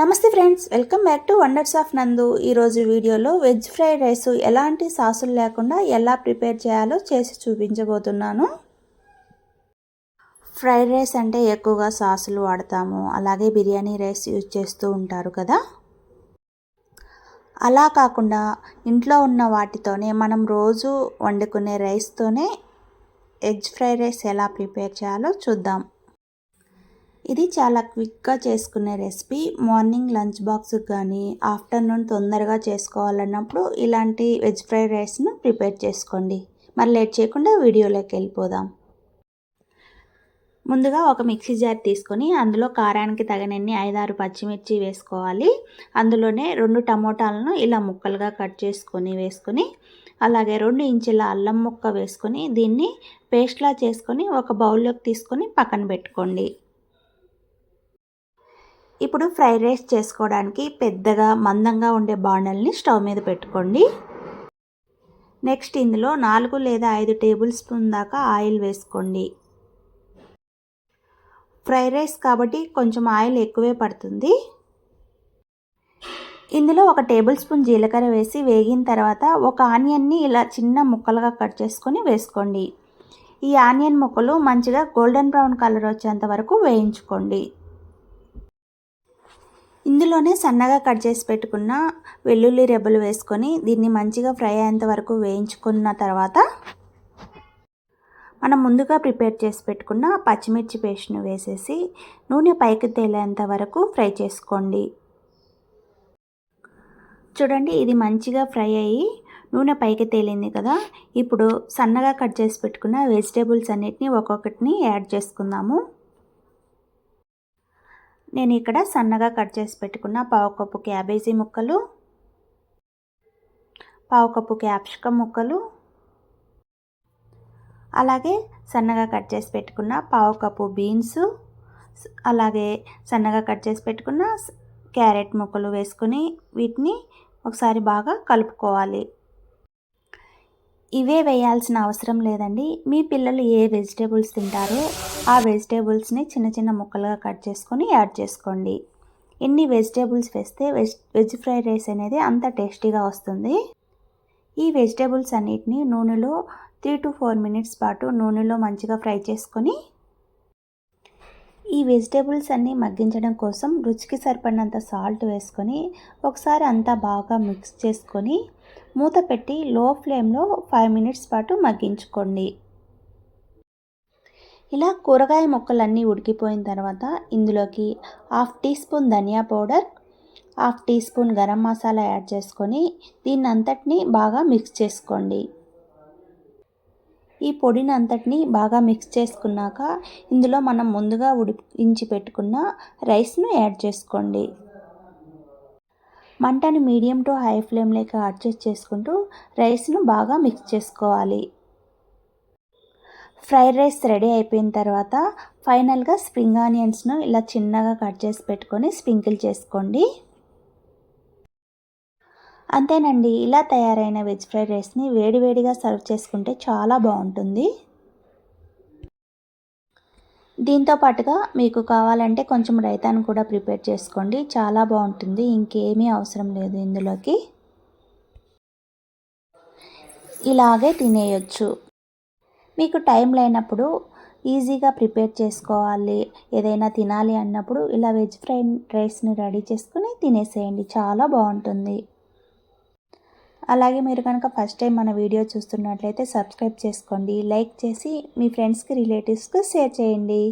నమస్తే friends welcome back to wonders of Nandu. ఈరోజు వీడియోలో వెజ్ ఫ్రైడ్ రైస్ ఎలాంటి సాసులు లేకుండా ఎలా ప్రిపేర్ చేయాలో చేసి చూపించబోతున్నాను. ఫ్రైడ్ రైస్ అంటే ఎక్కువగా సాసులు వాడతాము. అలాగే బిర్యానీ రైస్ యూజ్ చేస్తూ ఉంటారు కదా. అలా కాకుండా ఇంట్లో ఉన్న వాటితోనే మనం రోజు వండుకునే రైస్తోనే ఎగ్ ఫ్రైడ్ రైస్ ఎలా ప్రిపేర్ చేయాలో చూద్దాం. ఇది చాలా క్విక్గా చేసుకునే రెసిపీ. మార్నింగ్ లంచ్ బాక్స్ కానీ ఆఫ్టర్నూన్ తొందరగా చేసుకోవాలన్నప్పుడు ఇలాంటి వెజ్ ఫ్రైడ్ రైస్ను ప్రిపేర్ చేసుకోండి. మరి లేట్ చేయకుండా వీడియోలోకి వెళ్ళిపోదాం. ముందుగా ఒక మిక్సీ జార్ తీసుకొని అందులో కారానికి తగినన్ని ఐదారు పచ్చిమిర్చి వేసుకోవాలి. అందులోనే రెండు టమోటాలను ఇలా ముక్కలుగా కట్ చేసుకొని వేసుకొని అలాగే రెండు ఇంచుల అల్లం ముక్క వేసుకొని దీన్ని పేస్ట్లా చేసుకొని ఒక బౌల్లోకి తీసుకొని పక్కన పెట్టుకోండి. ఇప్పుడు ఫ్రైడ్ రైస్ చేసుకోవడానికి పెద్దగా మందంగా ఉండే బాణల్ని స్టవ్ మీద పెట్టుకోండి. నెక్స్ట్ ఇందులో నాలుగు లేదా ఐదు టేబుల్ స్పూన్ దాకా ఆయిల్ వేసుకోండి. ఫ్రైడ్ రైస్ కాబట్టి కొంచెం ఆయిల్ ఎక్కువే పడుతుంది. ఇందులో ఒక టేబుల్ స్పూన్ జీలకర్ర వేసి వేగిన తర్వాత ఒక ఆనియన్ని ఇలా చిన్న ముక్కలుగా కట్ చేసుకొని వేసుకోండి. ఈ ఆనియన్ ముక్కలు మంచిగా గోల్డెన్ బ్రౌన్ కలర్ వచ్చేంత వరకు వేయించుకోండి. ఇందులోనే సన్నగా కట్ చేసి పెట్టుకున్న వెల్లుల్లి రెబ్బలు వేసుకొని దీన్ని మంచిగా ఫ్రై అయ్యేంత వరకు వేయించుకున్న తర్వాత మనం ముందుగా ప్రిపేర్ చేసి పెట్టుకున్న పచ్చిమిర్చి పేస్ట్ను వేసేసి నూనె పైకి తేలేంత వరకు ఫ్రై చేసుకోండి. చూడండి ఇది మంచిగా ఫ్రై అయ్యి నూనె పైకి తేలింది కదా. ఇప్పుడు సన్నగా కట్ చేసి పెట్టుకున్న వెజిటేబుల్స్ అన్నిటిని ఒక్కొక్కటిని యాడ్ చేసుకుందాము. నేను ఇక్కడ సన్నగా కట్ చేసి పెట్టుకున్న పావు కప్పు క్యాబేజీ ముక్కలు పావు కప్పు క్యాప్సికమ్ ముక్కలు అలాగే సన్నగా కట్ చేసి పెట్టుకున్న పావు కప్పు బీన్స్ అలాగే సన్నగా కట్ చేసి పెట్టుకున్న క్యారెట్ ముక్కలు వేసుకొని వీటిని ఒకసారి బాగా కలుపుకోవాలి. ఇవే వేయాల్సిన అవసరం లేదండి. మీ పిల్లలు ఏ వెజిటేబుల్స్ తింటారో ఆ వెజిటేబుల్స్ని చిన్న చిన్న ముక్కలుగా కట్ చేసుకొని యాడ్ చేసుకోండి. ఎన్ని వెజిటేబుల్స్ వేస్తే వెజ్ వెజ్ ఫ్రైడ్ రైస్ అనేది అంత టేస్టీగా వస్తుంది. ఈ వెజిటేబుల్స్ అన్నిటిని నూనెలో త్రీ టు ఫోర్ మినిట్స్ పాటు నూనెలో మంచిగా ఫ్రై చేసుకొని ఈ వెజిటేబుల్స్ అన్నీ మగ్గించడం కోసం రుచికి సరిపడినంత సాల్ట్ వేసుకొని ఒకసారి అంతా బాగా మిక్స్ చేసుకొని మూత పెట్టి లో ఫ్లేమ్లో ఫైవ్ మినిట్స్ పాటు మగ్గించుకోండి. ఇలా కూరగాయ ముక్కలన్నీ ఉడికిపోయిన తర్వాత ఇందులోకి half teaspoon dhania powder half teaspoon garam masala add చేసుకొని దీన్ని అంతటిని బాగా మిక్స్ చేసుకోండి. ఈ పొడిని అంతటిని బాగా మిక్స్ చేసుకున్నాక ఇందులో మనం ముందుగా ఉడికించి పెట్టుకున్న రైస్ను యాడ్ చేసుకోండి. మంటను మీడియం టు హై ఫ్లేమ్లోకి అడ్జస్ట్ చేసుకుంటూ రైస్ను బాగా మిక్స్ చేసుకోవాలి. ఫ్రైడ్ రైస్ రెడీ అయిపోయిన తర్వాత ఫైనల్గా స్ప్రింగ్ ఆనియన్స్ను ఇలా చిన్నగా కట్ చేసి పెట్టుకొని స్ప్రింకిల్ చేసుకోండి. అంతేనండి ఇలా తయారైన వెజ్ ఫ్రైడ్ రైస్ని వేడివేడిగా సర్వ్ చేసుకుంటే చాలా బాగుంటుంది. దీంతో పాటుగా మీకు కావాలంటే కొంచెం రైతాను కూడా ప్రిపేర్ చేసుకోండి చాలా బాగుంటుంది ఇంకేమీ అవసరం లేదు ఇందులోకి. ఇలాగే తినేయొచ్చు. మీకు టైం లేనప్పుడు ఈజీగా ప్రిపేర్ చేసుకోవాలి ఏదైనా తినాలి అన్నప్పుడు ఇలా వెజ్ ఫ్రైడ్ రైస్ని రెడీ చేసుకుని తినేసేయండి చాలా బాగుంటుంది. అలాగే మీరు కనుక ఫస్ట్ టైం మన వీడియో చూస్తున్నట్లయితే సబ్స్క్రైబ్ చేసుకోండి లైక్ చేసి మీ ఫ్రెండ్స్కి రిలేటివ్స్కి షేర్ చేయండి.